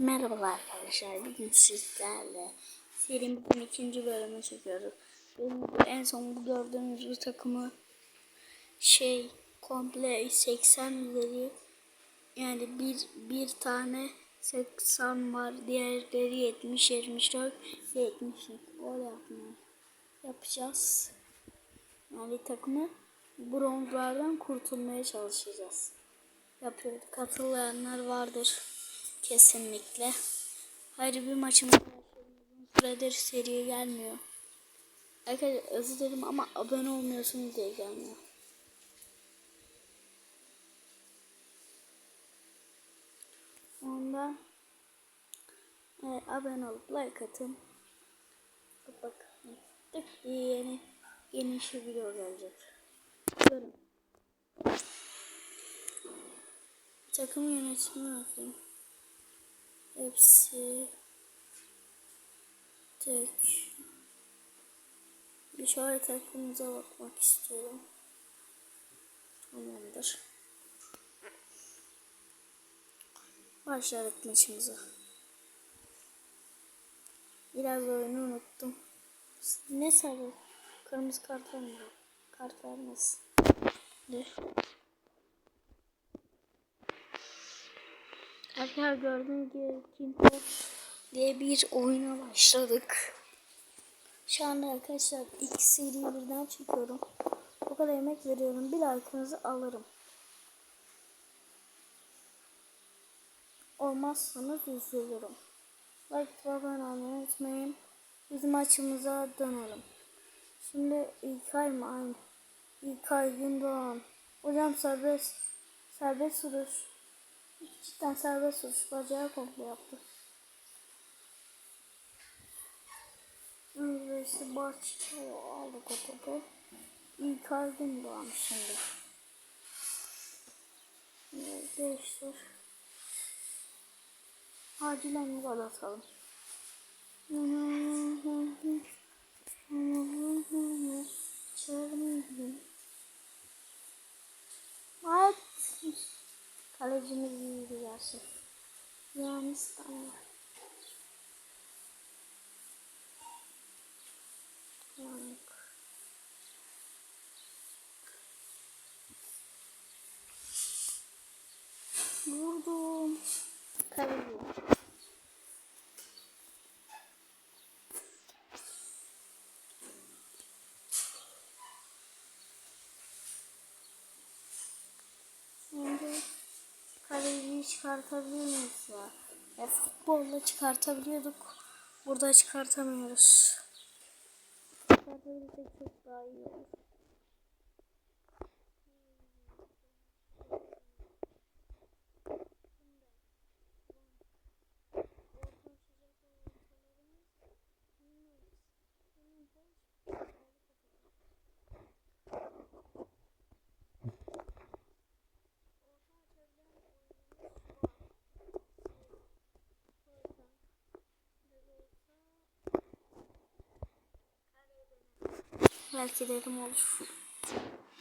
Merhabalar arkadaşlar. Bugün sizlerle serinin bugün ikinci bölümünü çekiyoruz. Benim en son bu gördüğünüz bu takımı şey komple 80 ileri yani bir bir tane 80 var. Diğerleri 70, 74, 70. Öyle yapmıyor. Yapacağız. Yani takımı bronzlardan kurtulmaya çalışacağız. Yapıyoruz. Katılayanlar vardır. Kesinlikle. Hayır bir maçımız. Uzun süredir seriye gelmiyor. Arkadaşlar özür dilerim ama abone olmuyorsunuz diye gelmiyor. Ondan evet, abone olup like atın. Bak bak. Tık diye yeni yeni işe video gelecek. Görün. Takım yönetimi yapayım. Hepsi tek. Bir şöyle takımımıza bakmak istiyorum. Tamamdır. Başladık maçımıza. Biraz oyunu unuttum. Ne sarı? Kırmızı kart mı? Kart vermez. Dur. Arkadaşlar gördüğünüz gibi Kimpo diye bir oyuna başladık. Şu anda arkadaşlar iki seriyi birden çekiyorum. O kadar emek veriyorum. Bir like'ınızı alırım. Olmazsanız üzülürüm. Like ve abone olmayı unutmayın. Biz maçımıza dönelim. Şimdi İlkay mı? Aynı. İlkay Gündoğan. Hocam serbest. Serbest vuruş. Cidden serbest vuruş. Bacağı komple yaptı. Önce işte Bahçeli aldık o topu. İlkay Gündoğan şimdi. Evet, değiştir. Acilen gol atalım. What? Kalecimiz iyiydi gerçek. Yani standart. Yanık. Vurdum. Kaleci. Şimdi kaleciyi çıkartabilir miyiz ya? ya? Futbolla çıkartabiliyorduk. Burada çıkartamıyoruz. Çıkartabilirsek çok daha iyi olur. Belki dedim olur.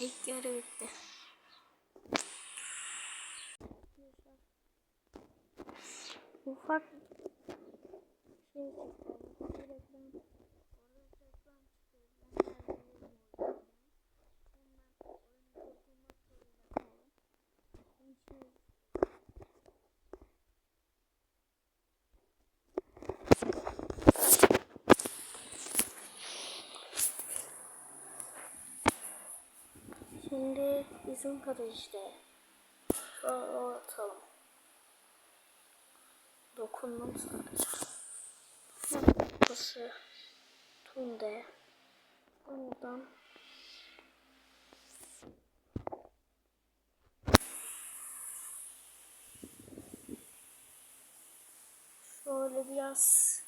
İlk yarı bitti. Ufak şey. Şimdi bizim karıştı. Şöyle atalım. Dokundum sadece. Burası Tunde. Oradan şöyle biraz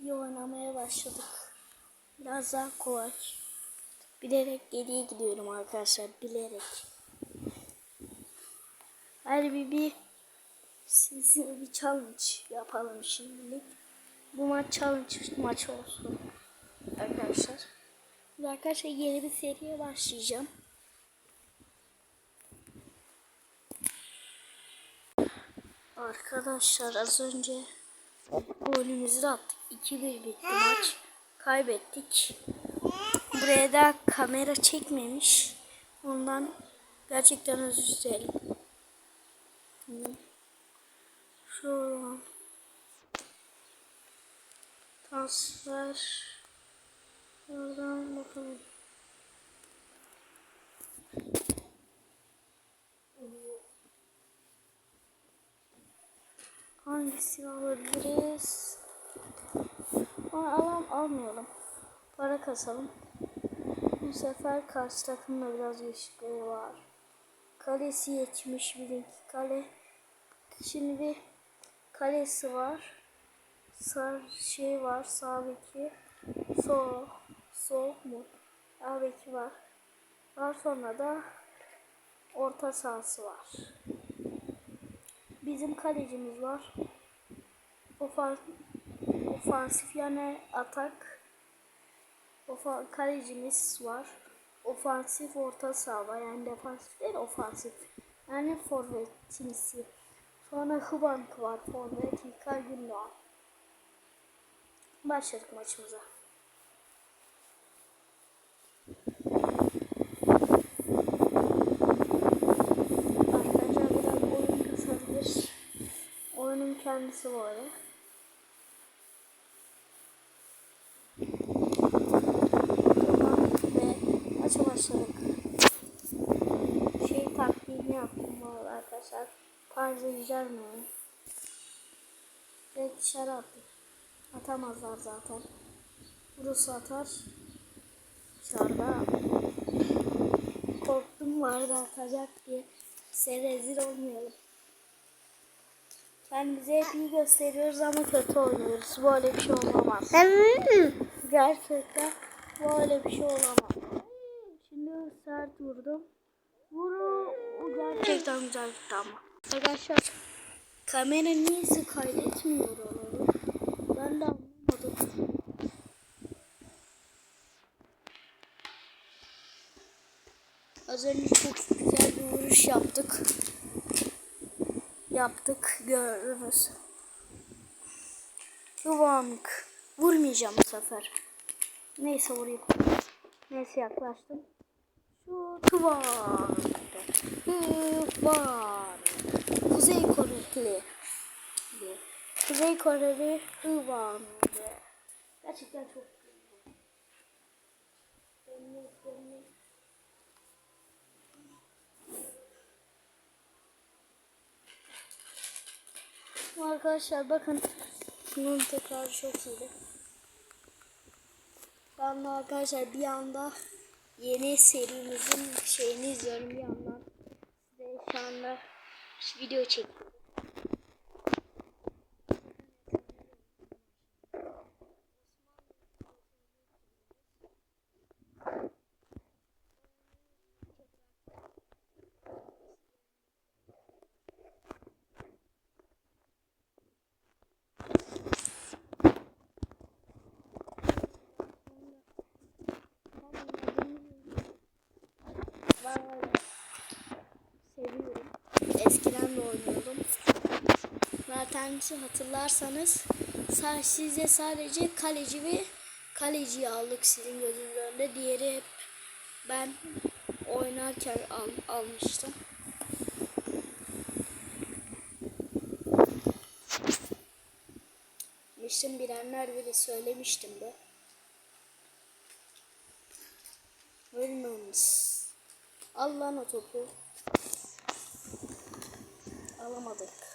iyi oynamaya başladık. Biraz daha kolay. Bilerek geriye gidiyorum arkadaşlar. Bilerek. Hadi bir, bir size bir challenge yapalım şimdilik. Bu maç challenge maç olsun. Arkadaşlar. Arkadaşlar yeni bir seriye başlayacağım. Arkadaşlar az önce golümüzü attık. 2-1 bitti maç. Kaybettik. Buraya da kamera çekmemiş. Ondan gerçekten özür dilerim. Şuradan. Transfer. Şuradan bakalım. Hangisini alabiliriz? Aa, alalım, almayalım. Para kasalım. Bu sefer karşı takımda biraz değişikliği var. Kalesi 71 kale. Şimdi bir kalesi var. Sağ şey var. Sağ beki. Sol. Sol mu? Sağ beki var. Daha sonra da orta sahası var. Bizim kalecimiz var. Ofans ofansif yani atak. Ofa kalecimiz var. Ofansif orta saha var. Yani defansif değil ofansif. Yani forvetimsi. Sonra Hıbank var. Forvet İlkay Gündoğan. Başladık maçımıza. Arkadaşlar biraz oyun kısabilir. Oyunun kendisi bu arada. Tamam ve maça başladık. Şey taktiğini yaptım bu arkadaşlar. Parza mi? Direkt dışarı attım. Atamazlar zaten. Burası atar. Dışarıda. Korktum vardı atacak diye. Size rezil olmayalım. Kendimizi hep iyi gösteriyoruz ama kötü oynuyoruz. Böyle bir şey olamaz. Gerçekten böyle bir şey olamaz. Sert vurdum. Vuru gerçekten güzel gitti ama. Arkadaşlar kamera niyeyse kaydetmiyor oraları. Ben de anlamadım. Az önce çok güzel bir vuruş yaptık. Yaptık gördünüz. Yuvank. Vurmayacağım bu sefer. Neyse vurayım. Neyse yaklaştım. Şu tuvan. Tuvan. Kuzey Koreli. Kuzey Koreli Hıvan. Gerçekten çok. Arkadaşlar bakın bunun tekrar çok iyiydi. Ben arkadaşlar bir anda yeni serimizin şeyini izliyorum bir yandan. Size şu anda video çekiyorum. Ben seviyorum. Eskiden de oynuyordum. Zaten hatırlarsanız sa- size sadece kaleci ve kaleciyi aldık sizin önünde. Diğeri hep ben oynarken al, almıştım. Miştim bilenler bile söylemiştim de. Williams. Al lan o topu. Alamadık.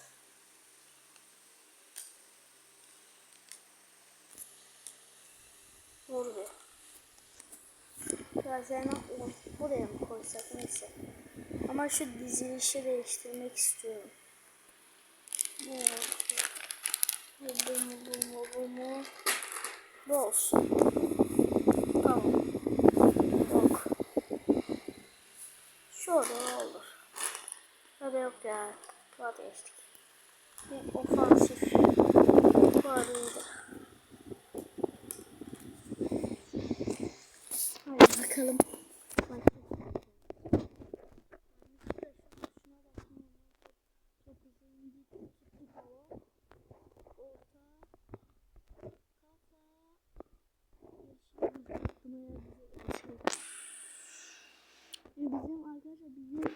O- buraya mı koysak neyse. Ama şu dizilişi değiştirmek istiyorum. Bu bu bu bu mu bu mu bu olsun. Tamam. Yok. Şöyle olur. Hadi yok ya. Vazgeçtik. Bir ofansif varıydı. Hadi bakalım.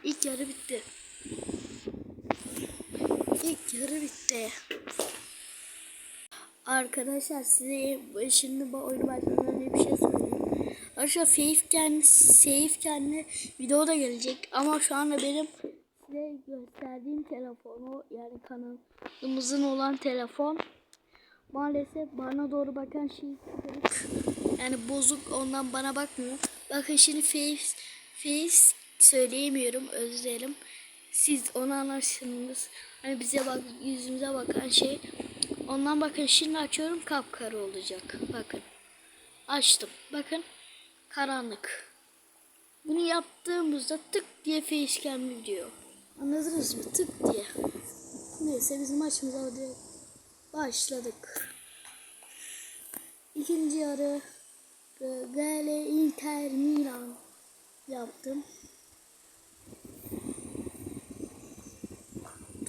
İlk yarı bitti. İlk yarı bitti. Arkadaşlar size şimdi oyunu başlamadan bir şey söyleyeyim. Arkadaşlar Faith'ken, Safe'ken'le video da gelecek ama şu anda benim size gösterdiğim telefonu yani kanalımızın olan telefon maalesef bana doğru bakan şey. Yani bozuk ondan bana bakmıyor. Bakın şimdi face, face söyleyemiyorum özür. Siz onu anlarsınız. Hani bize bak yüzümüze bakan şey. Ondan bakın şimdi açıyorum kapkara olacak. Bakın. Açtım. Bakın. Karanlık. Bunu yaptığımızda tık diye facecam gidiyor. Anladınız mı? Tık diye. Neyse bizim maçımıza hadi başladık. İkinci yarı Gale Inter Milan yaptım.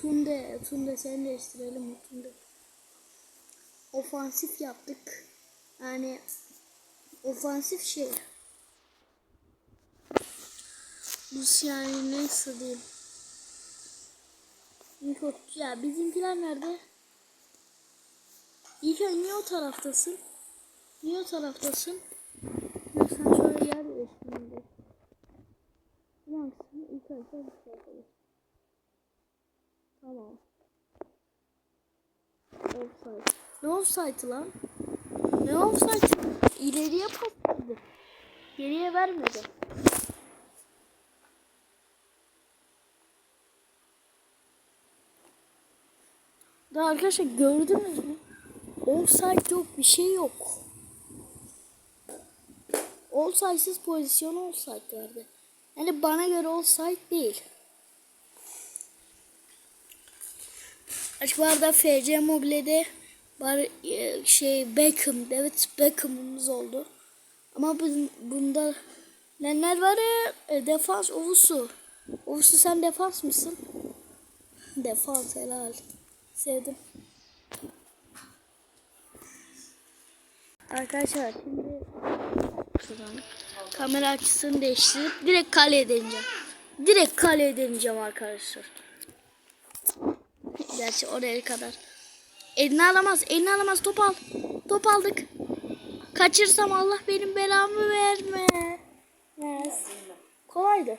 Tunde, Tunde seni değiştirelim Tunde? Ofansif yaptık. Yani ofansif şey. Bu yani nasıl diyeyim? Ya bizimkiler nerede? İlkay niye o taraftasın? Niye o taraftasın? Ya sen şöyle yer değiştirmeli. Yansın İlkay sen bir şey yapalım. Tamam. Offside. Ne offside lan? Ne offside? İleriye patladı. Geriye vermedi. Daha arkadaşlar gördünüz mü? Offside yok, bir şey yok. Offside'siz pozisyon offside verdi. Yani bana göre offside değil. Açık bu arada FC Mobile'de var e, şey Beckham, evet Beckham'ımız oldu. Ama bun, bunda neler var ya? E, defans Ovusu. Ovusu sen defans mısın? Defans helal. Sevdim. Arkadaşlar şimdi kamera açısını değiştirip direkt kaleye deneyeceğim. Direkt kaleye deneyeceğim arkadaşlar. Gerçi oraya kadar. Elini alamaz, elini alamaz. Top al. Top aldık. Kaçırsam Allah benim belamı verme. Yes. Kolaydı.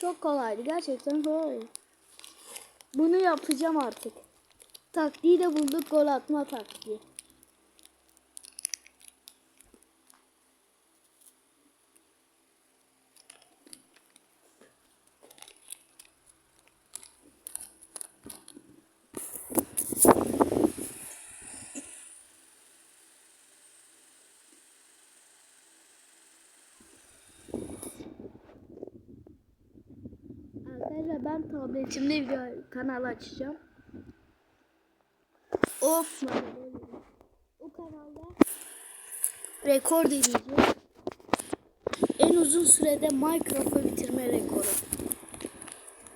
Çok kolaydı. Gerçekten kolaydı. Bunu yapacağım artık. Taktiği de bulduk. Gol atma taktiği. Arkadaşlar ben tabletimde video kanal açacağım. Of O kanalda rekor deneyeceğim. En uzun sürede Minecraft'ı bitirme rekoru.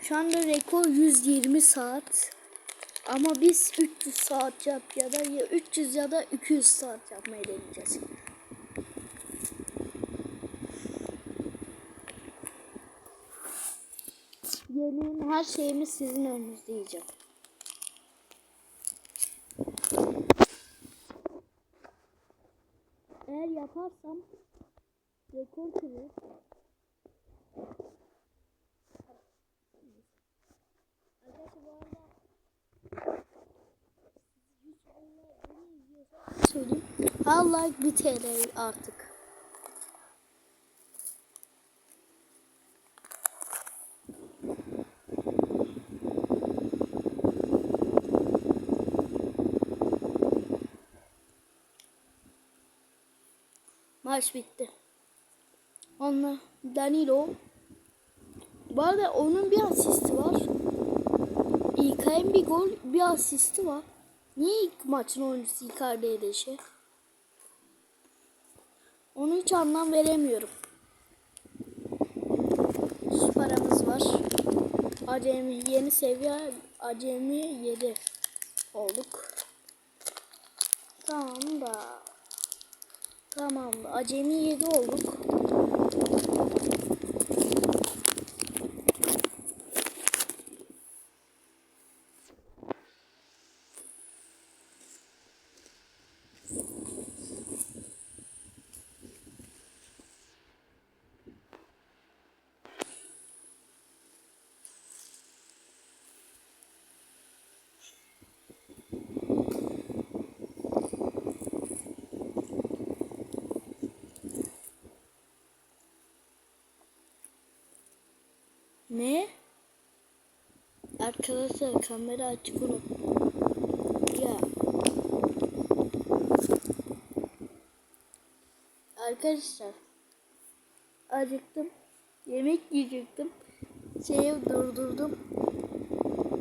Şu anda rekor 120 saat. Ama biz 300 saat yap ya da ya 300 ya da 200 saat yapmayı deneyeceğiz. Her şeyimi sizin önünüzde yiyeceğim. Eğer yaparsam rekor kırıyor. Söyleyeyim. Her like bir TL artık. Maç bitti. Onunla Danilo. Bu arada onun bir asisti var. İlkay'ın bir gol, bir asisti var. Niye ilk maçın oyuncusu Icardi'ye deşe? Onu hiç anlam veremiyorum. Şu paramız var. Acemi yeni seviye Acemi 7 olduk. Tamam da Tamam acemi 7 olduk. Arkadaşlar kamera açık unut. Ya. Arkadaşlar. Acıktım. Yemek yiyecektim. Şeyi durdurdum.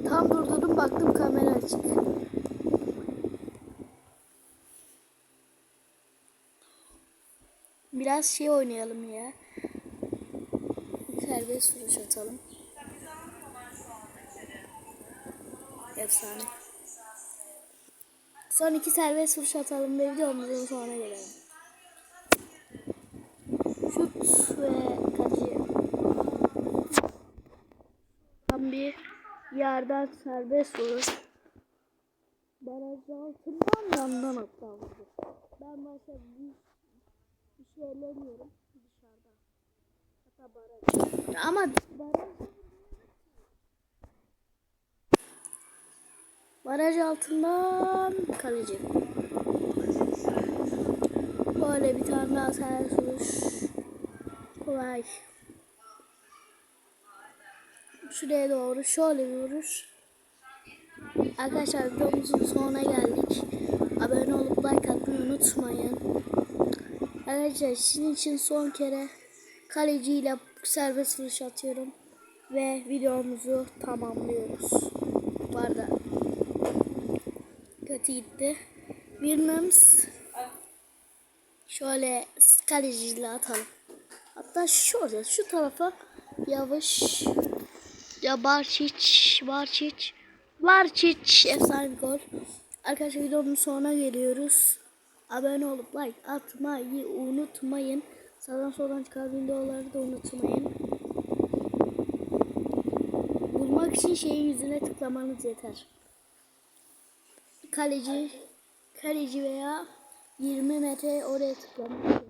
Tam durdurdum baktım kamera açık. Biraz şey oynayalım ya. Serbest vuruş atalım. Efsane. Son iki serbest vuruş atalım ve videomuzun sonuna gelelim. Şut ve kaleci. Tam bir yerden serbest vuruş. Baraj altından yandan vurdu. Ben başta bir, bir şey baraj. Ama baraj Baraj altından kaleci. Böyle bir tane daha sert vuruş. Kolay. Şuraya doğru şöyle bir vuruş. Arkadaşlar videomuzun sonuna geldik. Abone olup like atmayı unutmayın. Arkadaşlar sizin için son kere kaleciyle serbest vuruş atıyorum. Ve videomuzu tamamlıyoruz. Bu arada kötü gitti. Bilmemiz şöyle kaleciyle atalım. Hatta şurada şu tarafa yavaş ya Barçiç Barçiç Barçiç efsane gol. Arkadaşlar videonun sonuna geliyoruz. Abone olup like atmayı unutmayın. Sağdan soldan çıkan videoları da unutmayın. Bulmak için şeyin yüzüne tıklamanız yeter kaleci kaleci veya 20 metre oraya tıklamak.